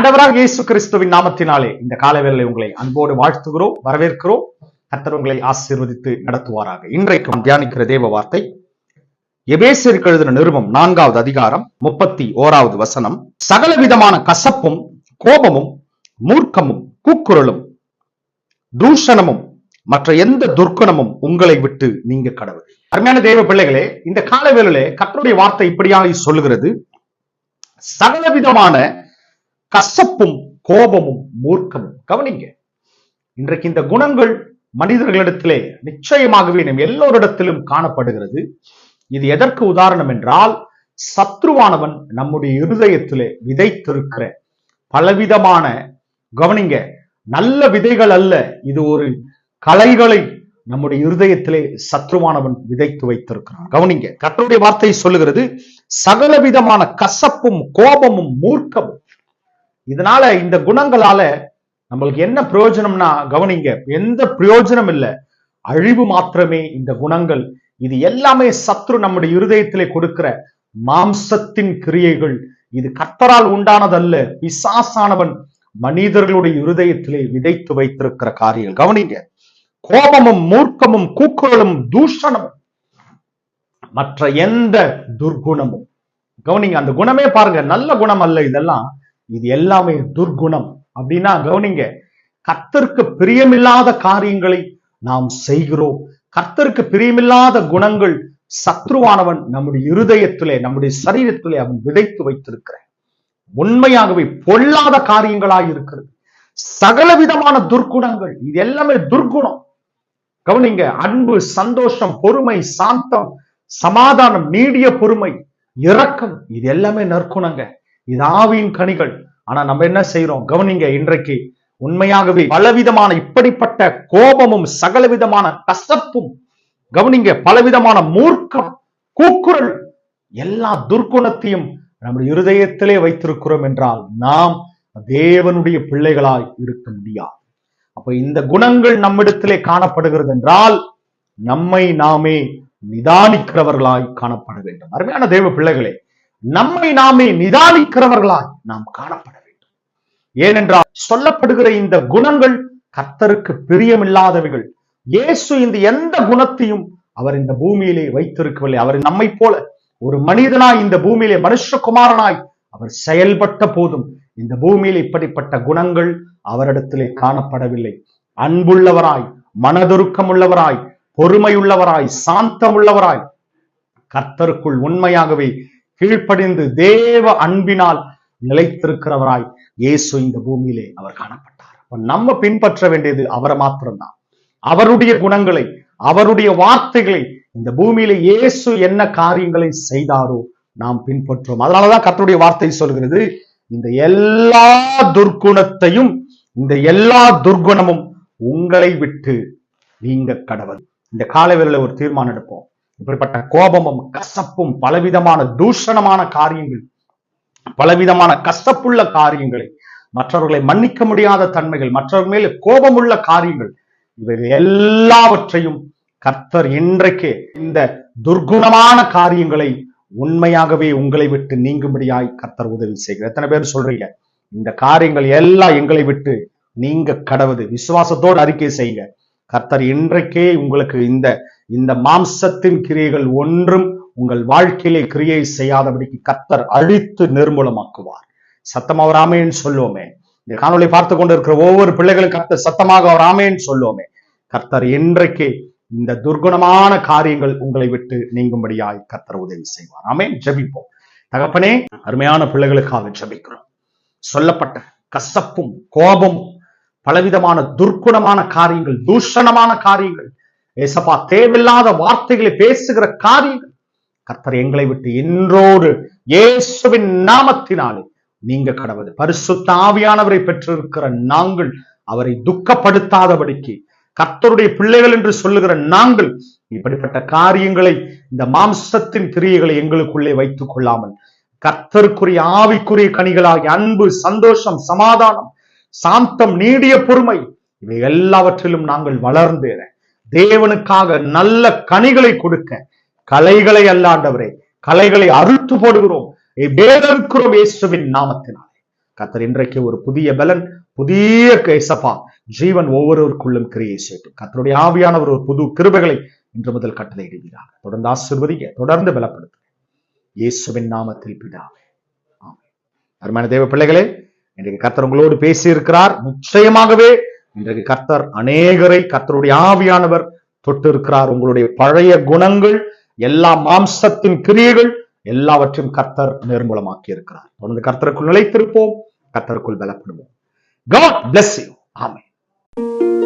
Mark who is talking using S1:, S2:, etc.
S1: ஆண்டவராக இயேசு கிறிஸ்துவின் நாமத்தினாலே இந்த காலவேளை உங்களை அன்போடு வாழ்த்துகிறோம் வரவேற்கிறோம். கர்த்தர் உங்களை ஆசீர்வதித்து நடத்துவாராக. இன்றைக்கு தியானிக்கிற தேவ வார்த்தை எபேசியருக்கு எழுதின நிருபம் நான்காவது அதிகாரம் முப்பத்தி ஓராவது வசனம். சகல விதமான கசப்பும் கோபமும் மூர்க்கமும் கூக்குரலும் தூஷணமும் மற்ற எந்த துர்க்குணமும் உங்களை விட்டு நீங்க கடவுள். அருமையான தேவ பிள்ளைகளே இந்த காலவேளையிலே கர்த்தருடைய வார்த்தை இப்படியாக சொல்லுகிறது. சகலவிதமான கசப்பும் கோபமும் மூர்க்கமும். கவனிங்க. இன்றைக்கு இந்த குணங்கள் மனிதர்களிடத்திலே நிச்சயமாகவே நம் எல்லோரிடத்திலும் காணப்படுகிறது. இது எதற்கு உதாரணம் என்றால் சத்ருவானவன் நம்முடைய இருதயத்திலே விதைத்திருக்கிற பலவிதமான கவனிங்க நல்ல விதைகள் அல்ல. இது ஒரு கலைகளை நம்முடைய இருதயத்திலே சத்ருவானவன் விதைத்து வைத்திருக்கிறான். கவனிங்க. கர்த்தருடைய வார்த்தை சொல்லுகிறது சகல விதமான கசப்பும் கோபமும் மூர்க்கமும் இதனால இந்த குணங்களால நம்மளுக்கு என்ன பிரயோஜனம்னா கவனிங்க எந்த பிரயோஜனம் இல்ல. அழிவு மாத்திரமே இந்த குணங்கள். இது எல்லாமே சத்ரு நம்முடைய இருதயத்திலே கொடுக்கிற மாம்சத்தின் கிரியைகள். இது கத்தரால் உண்டானதல்ல. பிசாசானவன் மனிதர்களுடைய இருதயத்திலே விதைத்து வைத்திருக்கிற காரியம் கவனிங்க கோபமும் மூர்க்கமும் கூக்குரலும் தூஷணமும். மற்ற எந்த துர்குணமும். கவனிங்க அந்த குணமே பாருங்க நல்ல குணம் அல்ல இதெல்லாம். இது எல்லாமே துர்குணம். அப்படின்னா கவனிங்க கர்த்தருக்கு பிரியமில்லாத காரியங்களை நாம் செய்கிறோம். கர்த்தருக்கு பிரியமில்லாத குணங்கள் சத்ருவானவன் நம்முடைய இருதயத்திலே நம்முடைய சரீரத்திலே அவன் விதைத்து வைத்திருக்கிறேன். உண்மையாகவே பொல்லாத காரியங்களாக இருக்கிறது. சகல விதமான துர்க்குணங்கள் இது எல்லாமே துர்க்குணம் கவனிங்க அன்பு சந்தோஷம் பொறுமை சாந்தம் சமாதானம் நீடிய பொறுமை இரக்கம் இது எல்லாமே நற்குணங்க. இது ஆவியின் கனிகள். ஆனா நம்ம என்ன செய்யறோம் கவனிங்க இன்றைக்கு உண்மையாகவே பலவிதமான இப்படிப்பட்ட கோபமும் சகலவிதமான கசப்பும் கவனிங்க பலவிதமான மூர்க்கம் கூக்குரல் எல்லா துர்க்குணத்தையும் நம்முடைய இருதயத்திலே வைத்திருக்கிறோம் என்றால் நாம் தேவனுடைய பிள்ளைகளாய் இருக்க முடியாது. அப்ப இந்த குணங்கள் நம்மிடத்திலே காணப்படுகிறது என்றால் நம்மை நாமே நிதானிக்கிறவர்களாய் காணப்பட வேண்டும். அருமையான தேவ பிள்ளைகளே நம்மை நாமே நிதானிக்கிறவர்களாய் நாம் காணப்பட வேண்டும். ஏனென்றால் சொல்லப்படுகிற இந்த குணங்கள் கர்த்தருக்கு பிரியமில்லாதவைகள். இயேசு இந்த எந்த குணத்தையும் அவர் இந்த பூமியிலே வைத்திருக்கவில்லை. அவர் நம்மை போல ஒரு மனிதனாய் இந்த பூமியிலே மனுஷகுமாரனாய் அவர் செயல்பட்ட போதும் இந்த பூமியில் இப்படிப்பட்ட குணங்கள் அவரிடத்திலே காணப்படவில்லை. அன்புள்ளவராய் மனதுருக்கம் உள்ளவராய் பொறுமையுள்ளவராய் சாந்தமுள்ளவராய் கர்த்தருக்குள் உண்மையாகவே கீழ்ப்படிந்து தேவ அன்பினால் நிலைத்திருக்கிறவராய் இயேசு இந்த பூமியிலே அவர் காணப்பட்டார். நம்ம பின்பற்ற வேண்டியது அவரை மாத்திரம்தான். அவருடைய குணங்களை அவருடைய வார்த்தைகளை இந்த பூமியில இயேசு என்ன காரியங்களை செய்தாரோ நாம் பின்பற்றோம். அதனாலதான் கத்தருடைய வார்த்தை சொல்கிறது இந்த எல்லா துர்க்குணத்தையும் இந்த எல்லா துர்குணமும் உங்களை விட்டு நீங்க கடவுள் இந்த காலவேளையில ஒரு தீர்மானம் எடுப்போம். இப்படிப்பட்ட கோபமும் கசப்பும் பலவிதமான தூஷணமான காரியங்கள் பலவிதமான கசப்புள்ள காரியங்களை மற்றவர்களை மன்னிக்க முடியாத தன்மைகள் மற்றவர் மேல கோபமுள்ள காரியங்கள் இவை எல்லாவற்றையும் கர்த்தர் இன்றைக்கே இந்த துர்குணமான காரியங்களை உண்மையாகவே உங்களை விட்டு நீங்கும்படியாய் கர்த்தர் உதவி செய்கிறார். எத்தனை பேர் சொல்றீங்க? இந்த காரியங்கள் எல்லாம் எங்களை விட்டு நீங்க கடவுது. விசுவாசத்தோடு அறிக்கை செய்யுங்க. கர்த்தர் இன்றைக்கே உங்களுக்கு இந்த இந்த மாம்சத்தின் கிரியைகள் ஒன்றும் உங்கள் வாழ்க்கையிலே கிரியை செய்யாதபடிக்கு கத்தர் அழித்து நிர்மூலமாக்குவார். சத்தம் அவர் ஆமேன்னு சொல்லுவோமே. இந்த காணொலி பார்த்து கொண்டிருக்கிற ஒவ்வொரு பிள்ளைகளும் கர்த்தர் சத்தமாக அவர் ஆமேன்னு சொல்லுவோமே. கர்த்தர் இன்றைக்கு இந்த துர்குணமான காரியங்கள் உங்களை விட்டு நீங்கும்படியாய் கர்த்தர் உதவி செய்வார். ஆமென். ஜபிப்போம். தகப்பனே அருமையான பிள்ளைகளுக்காக ஜபிக்கிறோம். சொல்லப்பட்ட கசப்பும் கோபமும் பலவிதமான துர்க்குணமான காரியங்கள் தூஷணமான காரியங்கள் ஏசப்பா தேவையில்லாத வார்த்தைகளை பேசுகிற காரியங்கள். கர்த்தர் எங்களை விட்டு இன்றோடு இயேசுவின் நாமத்தினாலே. நீங்க கடவுள் பரிசுத்த ஆவியானவரை பெற்றிருக்கிற நாங்கள் அவரை துக்கப்படுத்தாதபடிக்கு கர்த்தருடைய பிள்ளைகள் என்று சொல்லுகிற நாங்கள் இப்படிப்பட்ட காரியங்களை இந்த மாம்சத்தின் கிரியைகளை எங்களுக்குள்ளே வைத்துக் கொள்ளாமல் கர்த்தருக்குரிய ஆவிக்குரிய கனிகளாகிய அன்பு சந்தோஷம் சமாதானம் சாந்தம் நீடிய பொறுமை இவை எல்லாவற்றிலும் நாங்கள் வளர்ந்தேற. தேவனுக்காக நல்ல கனிகளை கொடுக்க. கலைகளை அல்லாண்டவரே கலைகளை அறுத்து போடுகிறோம். வேதற்கிறோம் இயேசுவின் நாமத்தினாலே. கத்தர் இன்றைக்கு ஒரு புதிய பலன் புதிய கேசப்பா. ஜீவன் ஒவ்வொருவருக்குள்ளும் கிரியை செய்யட்டும் கத்தருடைய ஆவியானவர் ஒரு புது கிருபைகளை இன்று முதல் கட்டளை இடுகிறார் தொடர்ந்து ஆசிர்வதிக்க தொடர்ந்து பலப்படுத்துங்க. இயேசுவின் நாமத்தில் பிதாவே. ஆமென். அருமையான தேவ பிள்ளைகளே இன்றைக்கு கத்தர் உங்களோடு பேசியிருக்கிறார். நிச்சயமாகவே இன்றைக்கு கர்த்தர் அநேகரை கர்த்தருடைய ஆவியானவர் தொட்டு இருக்கிறார் உங்களுடைய பழைய குணங்கள் எல்லா மாம்சத்தின் கிரியைகள் எல்லாவற்றையும் கர்த்தர் நிர்மூலமாக்கி இருக்கிறார் தொடர்ந்து கர்த்தருக்குள் நிலைத்திருப்போம் கர்த்தருக்குள் பலப்படுவோம். God bless you.